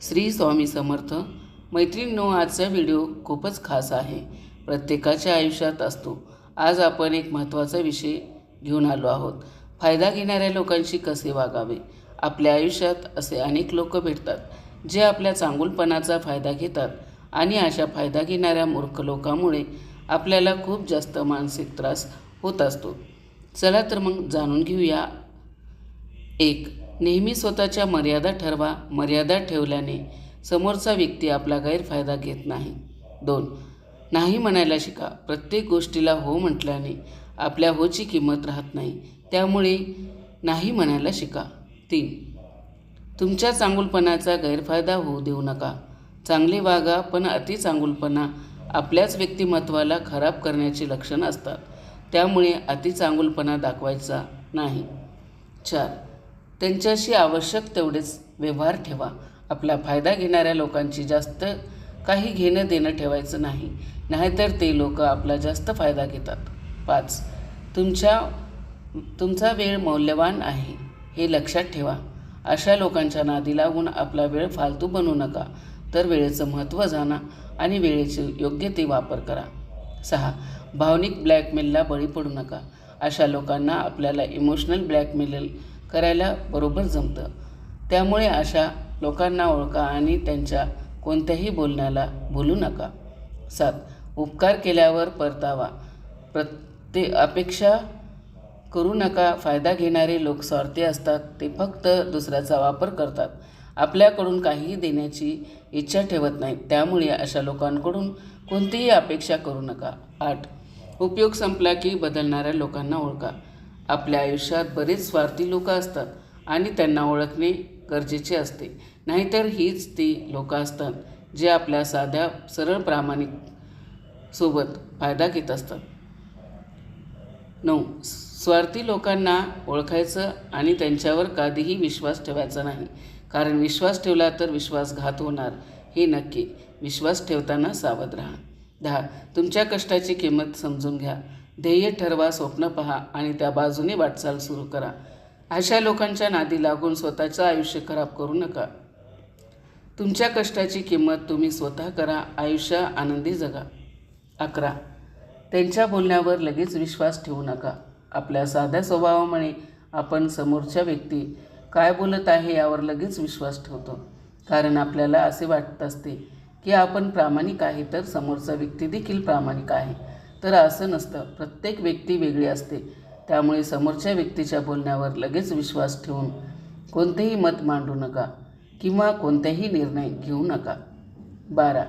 श्री स्वामी समर्थ मैत्रिणींनो आजचा व्हिडिओ खूपच खास आहे. प्रत्येकाच्या आयुष्यात असतो. आज आपण एक महत्त्वाचा विषय घेऊन आलो आहोत. फायदा घेणाऱ्या लोकांशी कसे वागावे? आपल्या आयुष्यात असे अनेक लोक भेटतात जे आपल्या चांगुलपणाचा फायदा घेतात आणि अशा फायदा घेणाऱ्या मूर्ख लोकांमुळे आपल्याला खूप जास्त मानसिक त्रास होत असतो. चला तर मग जाणून घेऊया. एक नेहमी स्वतःच्या मर्यादा ठरवा मर्यादा ठेवल्याने समोरचा व्यक्ती आपला गैरफायदा घेत नाही. दोन नाही म्हणायला शिका. प्रत्येक गोष्टीला हो म्हटल्याने आपल्या होची किंमत राहत नाही. त्यामुळे नाही म्हणायला शिका. तीन तुमच्या चांगुलपणाचा गैरफायदा होऊ देऊ नका. चांगले वागा पण अति चांगुलपणा आपल्याच व्यक्तिमत्वाला खराब करण्याची लक्षणं असतात. त्यामुळे अति चांगुलपणा दाखवायचा नाही. चार त्यांच्याशी आवश्यक तेवढेच व्यवहार ठेवा. आपला फायदा घेणाऱ्या लोकांची जास्त काही घेणं देणं ठेवायचं नाही. नाहीतर ते लोक आपला जास्त फायदा घेतात. पाच तुमच्या तुमचा वेळ मौल्यवान आहे हे लक्षात ठेवा. अशा लोकांच्या नादी लागून आपला वेळ फालतू बनवू नका. तर वेळेचं महत्त्व जाणा आणि वेळेचे योग्य ते वापर करा. सहा भावनिक ब्लॅकमेलला बळी पडू नका. अशा लोकांना आपल्याला इमोशनल ब्लॅकमेल करायला बरोबर जमतं. त्यामुळे अशा लोकांना ओळखा आणि त्यांच्या कोणत्याही बोलण्याला बोलू नका. सात उपकार केल्यावर परतावा. प्रत्ये अपेक्षा करू नका. फायदा घेणारे लोक स्वार्थी असतात. ते फक्त दुसऱ्याचा वापर करतात. आपल्याकडून काहीही देण्याची इच्छा ठेवत नाहीत. त्यामुळे अशा लोकांकडून कोणतीही अपेक्षा करू नका. आठ उपयोग संपला की बदलणाऱ्या लोकांना ओळखा. आपल्या आयुष्यात बरेच स्वार्थी लोक असतात आणि त्यांना ओळखणे गरजेचे असते. नाहीतर हीच ती लोकं असतात जे आपल्या साध्या सरळ प्रामाणिक सोबत फायदा घेत असतात. नऊ. स्वार्थी लोकांना ओळखायचं आणि त्यांच्यावर कधीही विश्वास ठेवायचा नाही. कारण विश्वास ठेवला तर विश्वासघात होणार हे नक्की. विश्वास ठेवताना सावध राहा. दहा. तुमच्या कष्टाची किंमत समजून घ्या. ध्येय ठरवा स्वप्न पहा आणि त्या बाजूने वाटचाल सुरू करा. अशा लोकांच्या नादी लागून स्वतःचं आयुष्य खराब करू नका. तुमच्या कष्टाची किंमत तुम्ही स्वतः करा आयुष्य आनंदी जगा. अकरा. त्यांच्या बोलण्यावर लगेच विश्वास ठेवू नका. आपल्या साध्या स्वभावामुळे आपण समोरच्या व्यक्ती काय बोलत आहे यावर लगेच विश्वास ठेवतो. कारण आपल्याला असे वाटत असते की आपण प्रामाणिक आहे तर समोरचा व्यक्ती देखील प्रामाणिक आहे. तर असं नसतं. प्रत्येक व्यक्ती वेगळी असते. त्यामुळे समोरच्या व्यक्तीच्या बोलण्यावर लगेच विश्वास ठेवून कोणतेही मत मांडू नका किंवा कोणताही निर्णय घेऊ नका. बारा.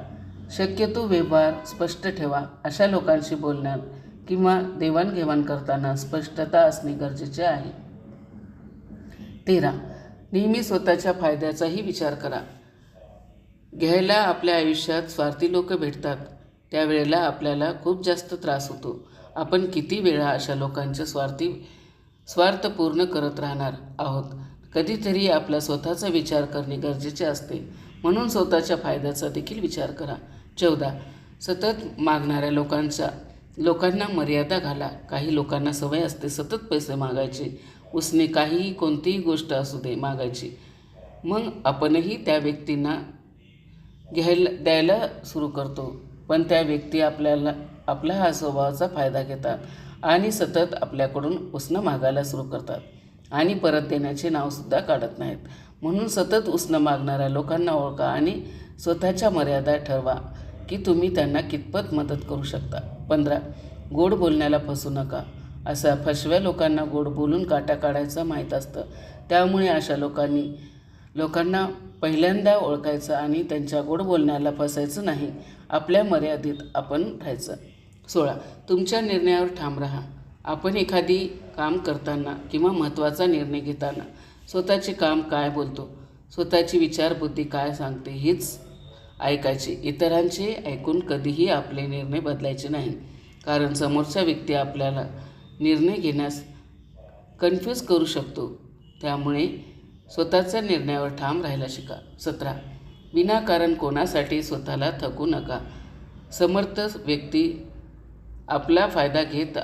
शक्यतो व्यवहार स्पष्ट ठेवा. अशा लोकांशी बोलण्यात किंवा देवाणघेवाण करताना स्पष्टता असणे गरजेचे आहे. तेरा. नेहमी स्वतःच्या फायद्याचाही विचार करा. घ्यायला आपल्या आयुष्यात स्वार्थी लोक भेटतात. त्यावेळेला आपल्याला खूप जास्त त्रास होतो. आपण किती वेळा अशा लोकांचे स्वार्थी स्वार्थ पूर्ण करत राहणार आहोत? कधीतरी आपला स्वतःचा विचार करणे गरजेचे असते. म्हणून स्वतःच्या फायद्याचा देखील विचार करा. चौदा. सतत मागणाऱ्या लोकांचा लोकांना मर्यादा घाला. काही लोकांना सवय असते सतत पैसे मागायचे. उसने काहीही कोणतीही गोष्ट असू दे मागायची. मग आपणही त्या व्यक्तींना घ्यायला द्यायला सुरू करतो. पण त्या व्यक्ती आपल्याला आपला हा स्वभावाचा फायदा घेतात आणि सतत आपल्याकडून उसणं मागायला सुरू करतात आणि परत देण्याचे नावसुद्धा काढत नाहीत. म्हणून सतत उसणं मागणाऱ्या लोकांना ओळखा आणि स्वतःच्या मर्यादा ठरवा की तुम्ही त्यांना कितपत मदत करू शकता. पंधरा गोड बोलण्याला फसू नका. असा फसव्या लोकांना गोड बोलून काटा काढायचं माहीत असतं. त्यामुळे अशा लोकांनी लोकांना पहिल्यांदा ओळखायचं आणि त्यांच्या गोड बोलण्याला फसायचं नाही आपल्या मर्यादित आपण राहायचं. सोळा. तुमच्या निर्णयावर ठाम राहा. आपण एखादी काम करताना किंवा महत्त्वाचा निर्णय घेताना स्वतःचे काम काय बोलतो? स्वतःची विचारबुद्धी काय सांगते हीच ऐकायची. इतरांचे ऐकून कधीही आपले निर्णय बदलायचे नाही. कारण समोरचा व्यक्ती आपल्याला निर्णय घेण्यास कन्फ्यूज करू शकतो. त्यामुळे स्वतःच्या निर्णयावर ठाम राहायला शिका. सतरा. विनाकारण कोणासाठी स्वतःला थकू नका. समर्थ व्यक्ती आपला फायदा घेत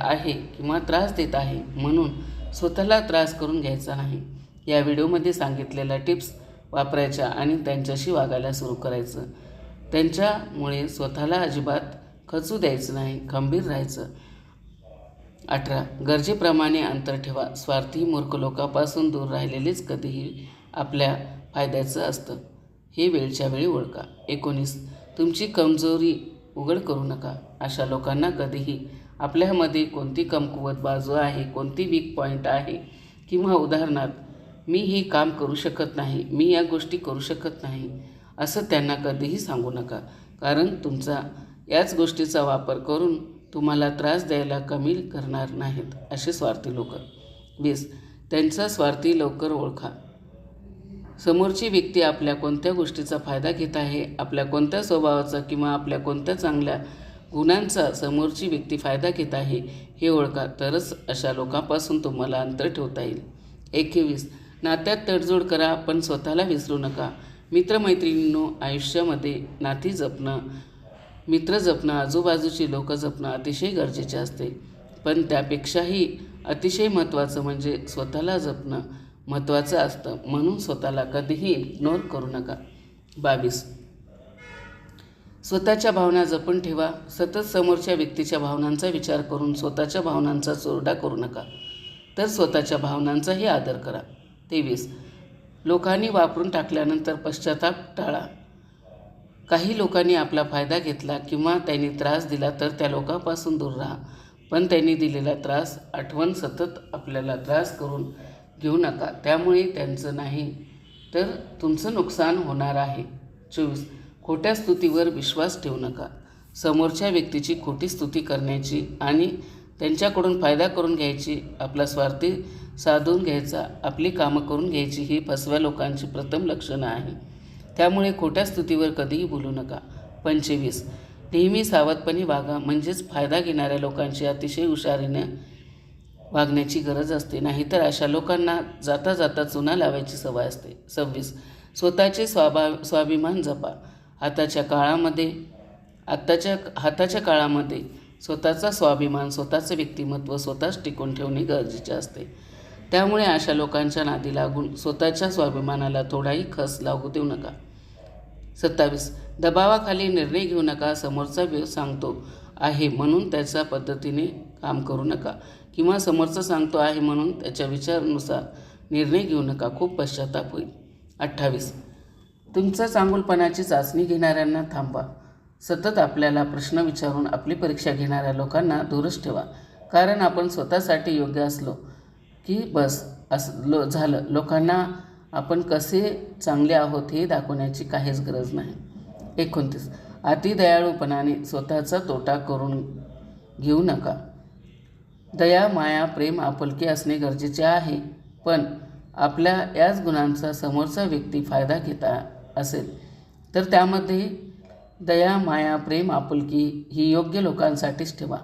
आहे किंवा त्रास देत आहे म्हणून स्वतःला त्रास करून घ्यायचा नाही. या व्हिडिओमध्ये सांगितलेल्या टिप्स वापरायच्या आणि त्यांच्याशी वागायला सुरू करायचं. त्यांच्यामुळे स्वतःला अजिबात खचू द्यायचं नाही खंबीर राहायचं. अठरा. गरजेप्रमाणे अंतर ठेवा. स्वार्थी मूर्ख लोकापासून दूर राहिलेलेच कधीही आपल्या फायद्याचं असतं. हे वेळच्या वेळी ओळखा. एकोणीस. तुमची कमजोरी उघड करू नका. अशा लोकांना कधीही आपल्यामध्ये कोणती कमकुवत बाजू आहे कोणती वीक पॉईंट आहे किंवा उदाहरणार्थ मी हे काम करू शकत नाही मी या गोष्टी करू शकत नाही असं त्यांना कधीही सांगू नका. कारण तुमचा याच गोष्टीचा वापर करून तुम्हाला त्रास द्यायला कमी करणार नाहीत असे स्वार्थी लोक. वीस त्यांचा स्वार्थी लवकर ओळखा. समोरची व्यक्ती आपल्या कोणत्या गोष्टीचा फायदा घेत आहे आपल्या कोणत्या स्वभावाचा किंवा आपल्या कोणत्या चांगल्या गुणांचा समोरची व्यक्ती फायदा घेत आहे हे ओळखा. तरच अशा लोकांपासून तुम्हाला अंतर ठेवता येईल. एकवीस नात्यात तडजोड करा पण स्वतःला विसरू नका. मित्रमैत्रिणींनो आयुष्यामध्ये नाती जपणं मित्र जपणं आजूबाजूची लोक जपणं अतिशय गरजेचे असते. पण त्यापेक्षाही अतिशय महत्त्वाचं म्हणजे स्वतःला जपणं महत्त्वाचं असतं. म्हणून स्वतःला कधीही इग्नोर करू नका. बावीस. स्वतःच्या भावना जपून ठेवा. सतत समोरच्या व्यक्तीच्या भावनांचा विचार करून स्वतःच्या भावनांचा चोरडा करू नका. तर स्वतःच्या भावनांचाही आदर करा. तेवीस. लोकांनी वापरून टाकल्यानंतर पश्चाताप टाळा. काही लोकांनी आपला फायदा घेतला किंवा त्यांनी त्रास दिला तर त्या लोकांपासून दूर राहा. पण त्यांनी दिलेला त्रास आठवण सतत आपल्याला त्रास करून घेऊ नका. त्यामुळे त्यांचं नाही. तर तुमचं नुकसान होणार आहे. चोवीस. खोट्या स्तुतीवर विश्वास ठेवू नका. समोरच्या व्यक्तीची खोटी स्तुती करण्याची आणि त्यांच्याकडून फायदा करून घ्यायची आपला स्वार्थी साधून घ्यायचा आपली कामं करून घ्यायची ही फसव्या लोकांची प्रथम लक्षणं आहे. त्यामुळे खोट्या स्तुतीवर कधीही बोलू नका. पंचवीस. नेहमी सावधपणे वागा म्हणजेच फायदा घेणाऱ्या लोकांची अतिशय हुशारीने वागण्याची गरज असते. नाहीतर अशा लोकांना जाता जाता चुना लावायची सवय असते. सव्वीस. स्वतःचे स्वाभा स्वाभिमान जपा. आताच्या काळामध्ये आत्ताच्या हाताच्या काळामध्ये स्वतःचा स्वाभिमान स्वतःचं व्यक्तिमत्व स्वतःच टिकून ठेवणे गरजेचे असते. त्यामुळे अशा लोकांच्या नादी लागून स्वतःच्या स्वाभिमानाला थोडाही खस लागू देऊ नका. सत्तावीस. दबावाखाली निर्णय घेऊ नका समोरचा व्यव सांगतो आहे म्हणून त्याच्या पद्धतीने काम करू नका किंवा समोरचा सांगतो आहे म्हणून त्याच्या विचारानुसार निर्णय घेऊ नका खूप पश्चाताप होईल. अठ्ठावीस. तुमचा चांगुलपणाची चाचणी घेणाऱ्यांना थांबवा. सतत आपल्याला प्रश्न विचारून आपली परीक्षा घेणाऱ्या लोकांना दूरच ठेवा. कारण आपण स्वतःसाठी योग्य असलो की बस असं लो झालं. लोकांना आपण कसे चांगले आहोत हे दाखवण्याची काहीच गरज नाही. एकोणतीस. अतिदयाळूपणाने स्वतःचा तोटा करून घेऊ नका. दया माया प्रेम आपुलकी असणे गरजेचे आहे पण आपल्या याच गुणांचा समोरचा व्यक्ती फायदा घेता असेल तर त्यामध्ये दया माया प्रेम आपुलकी ही योग्य लोकांसाठीच ठेवा.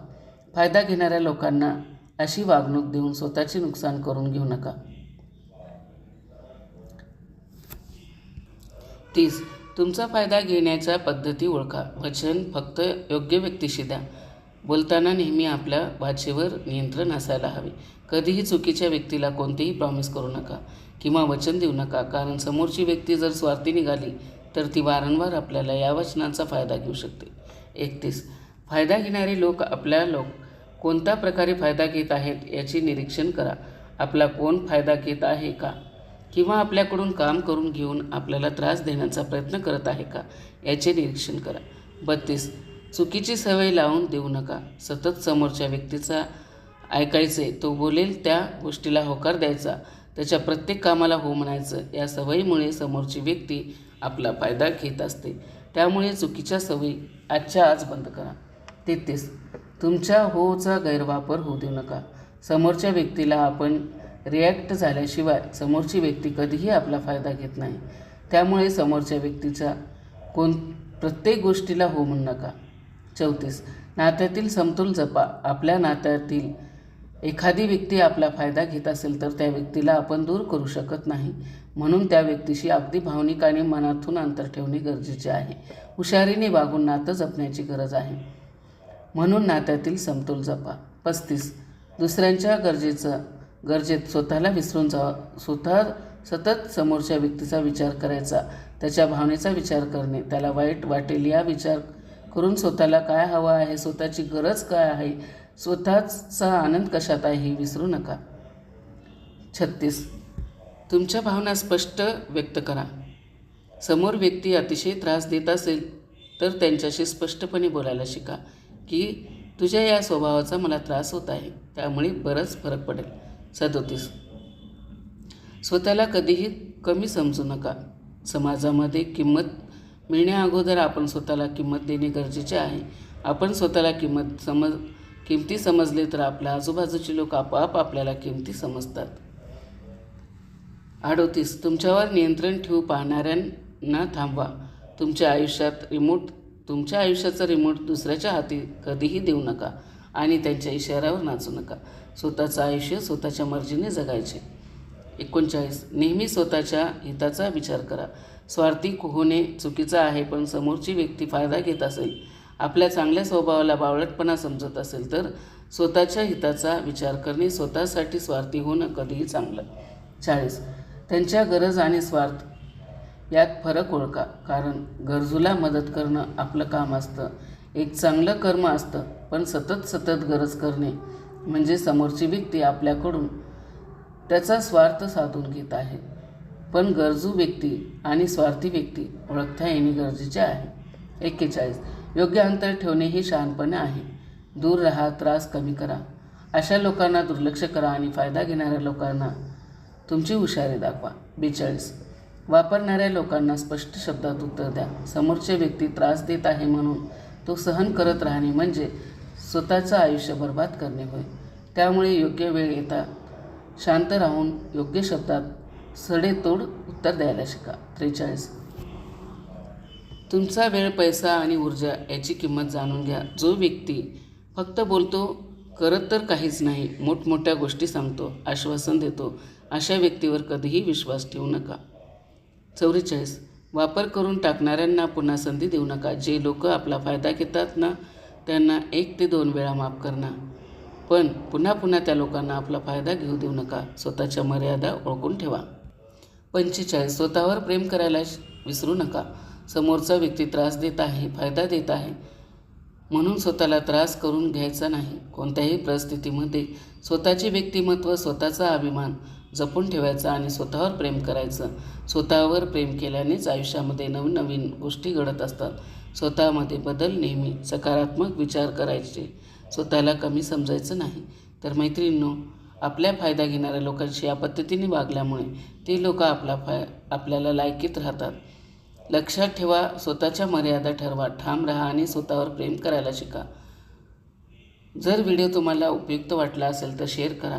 फायदा घेणाऱ्या लोकांना अशी वागणूक देऊन स्वतःचे नुकसान करून घेऊ नका. तीस तुमचा फायदा घेण्याच्या पद्धती ओळखा. वचन फक्त योग्य व्यक्तीशी द्या. बोलताना नेहमी आपल्या भाषेवर नियंत्रण असायला हवे. कधीही चुकीच्या व्यक्तीला कोणतेही प्रॉमिस करू नका किंवा वचन देऊ नका. कारण समोरची व्यक्ती जर स्वार्थी निघाली तर ती वारंवार आपल्याला या वचनांचा फायदा घेऊ शकते. एकतीस फायदा घेणारे लोक आपल्या लोक कोणत्या प्रकारे फायदा घेत आहेत याचे निरीक्षण करा. आपला कोण फायदा घेत आहे का? किंवा आपल्याकडून काम करून घेऊन आपल्याला त्रास देण्याचा प्रयत्न करत आहे का? याचे निरीक्षण करा. बत्तीस. चुकीची सवय लावून देऊ नका. सतत समोरच्या व्यक्तीचा ऐकायचे तो बोलेल त्या गोष्टीला होकार द्यायचा. त्याच्या प्रत्येक कामाला हो म्हणायचं. या सवयीमुळे समोरची व्यक्ती आपला फायदा घेत असते. त्यामुळे चुकीच्या सवयी आजच्या आज बंद करा. तेहतीस. तुमच्या होचा गैरवापर होऊ देऊ नका. समोरच्या व्यक्तीला आपण रिॲक्ट झाल्याशिवाय समोरची व्यक्ती कधीही आपला फायदा घेत नाही. त्यामुळे समोरच्या व्यक्तीचा कोण प्रत्येक गोष्टीला हो म्हणू नका. चौतीस. नात्यातील समतोल जपा. आपल्या नात्यातील एखादी व्यक्ती आपला फायदा घेत असेल तर त्या व्यक्तीला आपण दूर करू शकत नाही. म्हणून त्या व्यक्तीशी अगदी भावनिक आणि मनातून अंतर ठेवणे गरजेचे आहे. हुशारीने वागून नातं जपण्याची गरज आहे. म्हणून नात्यातील समतोल जपा. पस्तीस. दुसऱ्यांच्या गरजेचं गरजेत स्वतःला विसरून जा स्वतः सतत समोरच्या व्यक्तीचा विचार करायचा त्याच्या भावनेचा विचार करणे त्याला वाईट वाटेल या विचार करून स्वतःला काय हवं आहे स्वतःची गरज काय आहे स्वतःचा आनंद कशात आहे हे विसरू नका. छत्तीस. तुमच्या भावना स्पष्ट व्यक्त करा. समोर व्यक्ती अतिशय त्रास देत असेल तर त्यांच्याशी स्पष्टपणे बोलायला शिका. की तुझ्या या स्वभावाचा मला त्रास होत आहे त्यामुळे बरंच फरक पडेल सदोतीस. स्वतःला कधीही कमी समजू नका. समाजामध्ये किंमत मिळण्याअगोदर आपण स्वतःला किंमत देणे गरजेचे आहे. आपण स्वतःला किंमत समज किमती समजले तर आपल्या आजूबाजूचे लोक आपोआप आपल्याला किमती समजतात. अडोतीस. तुमच्यावर नियंत्रण ठेवू पाहणाऱ्यांना थांबवा. तुमच्या आयुष्यात रिमोट तुमच्या आयुष्याचा रिमोट दुसऱ्याच्या हाती कधीही देऊ नका आणि त्यांच्या इशाऱ्यावर नाचू नका. स्वतःचं आयुष्य स्वतःच्या मर्जीने जगायचे. एकोणचाळीस. नेहमी स्वतःच्या हिताचा विचार करा. स्वार्थी होणे चुकीचं आहे पण समोरची व्यक्ती फायदा घेत असेल आपल्या चांगल्या स्वभावाला बावळटपणा समजत असेल तर स्वतःच्या हिताचा विचार करणे स्वतःसाठी स्वार्थी होणं कधीही चांगलं. चाळीस. त्यांच्या गरज आणि स्वार्थ यात फरक ओळखा. कारण गरजूला मदत करणं आपलं काम असतं. एक चांगलं कर्म असतं पण सतत सतत गरज करणे म्हणजे समोरची व्यक्ती आपल्याकडून त्याचा स्वार्थ साधून घेत आहे. पण गरजू व्यक्ती आणि स्वार्थी व्यक्ती ओळखता येणे गरजेचे आहे. एक्केचाळीस. योग्य अंतर ठेवणे ही शहाणपणे आहे. दूर राहा त्रास कमी करा. अशा लोकांना दुर्लक्ष करा आणि फायदा घेणाऱ्या लोकांना तुमची हुशारी दाखवा. बेचाळीस. वापरणाऱ्या लोकांना स्पष्ट शब्दात उत्तर द्या. समोरचे व्यक्ती त्रास देत आहे म्हणून तो सहन करत राहणे म्हणजे स्वतःचं आयुष्य बर्बाद करणे होय. त्यामुळे योग्य वेळ येता शांत राहून योग्य शब्दात सडेतोड उत्तर द्यायला शिका. त्रेचाळीस. तुमचा वेळ पैसा आणि ऊर्जा याची किंमत जाणून घ्या. जो व्यक्ती फक्त बोलतो करत तर काहीच नाही मोठमोठ्या गोष्टी सांगतो आश्वासन देतो अशा व्यक्तीवर कधीही विश्वास ठेवू नका. चौवेचाळीस. वापर करून टाकणाऱ्यांना पुन्हा संधी देऊ नका. जे लोक आपला फायदा घेतात ना त्यांना एक ते दोन वेळा माफ करणार पण पुन्हा पुन्हा त्या लोकांना आपला फायदा घेऊ देऊ नका. स्वतःच्या मर्यादा ओळखून ठेवा. पंचेचाळीस. स्वतःवर प्रेम करायला विसरू नका. समोरचा व्यक्ती त्रास देत आहे फायदा देत आहे म्हणून स्वतःला त्रास करून घ्यायचा नाही. कोणत्याही परिस्थितीमध्ये स्वतःचे व्यक्तिमत्व स्वतःचा अभिमान जपून ठेवायचं आणि स्वतःवर प्रेम करायचं. स्वतःवर प्रेम केल्यानेच आयुष्यामध्ये नवनवीन गोष्टी घडत असतात. स्वतःमध्ये बदल नेहमी सकारात्मक विचार करायचे. स्वतःला कमी समजायचं नाही. तर मैत्रिणींनो आपल्या फायदा घेणाऱ्या लोकांशी या पद्धतीने वागल्यामुळे ते लोक आपला फाय आपल्याला लायकीत राहतात. लक्षात ठेवा स्वतःच्या मर्यादा ठरवा ठाम राहा आणि स्वतःवर प्रेम करायला शिका. जर व्हिडिओ तुम्हाला उपयुक्त वाटला असेल तर शेअर करा.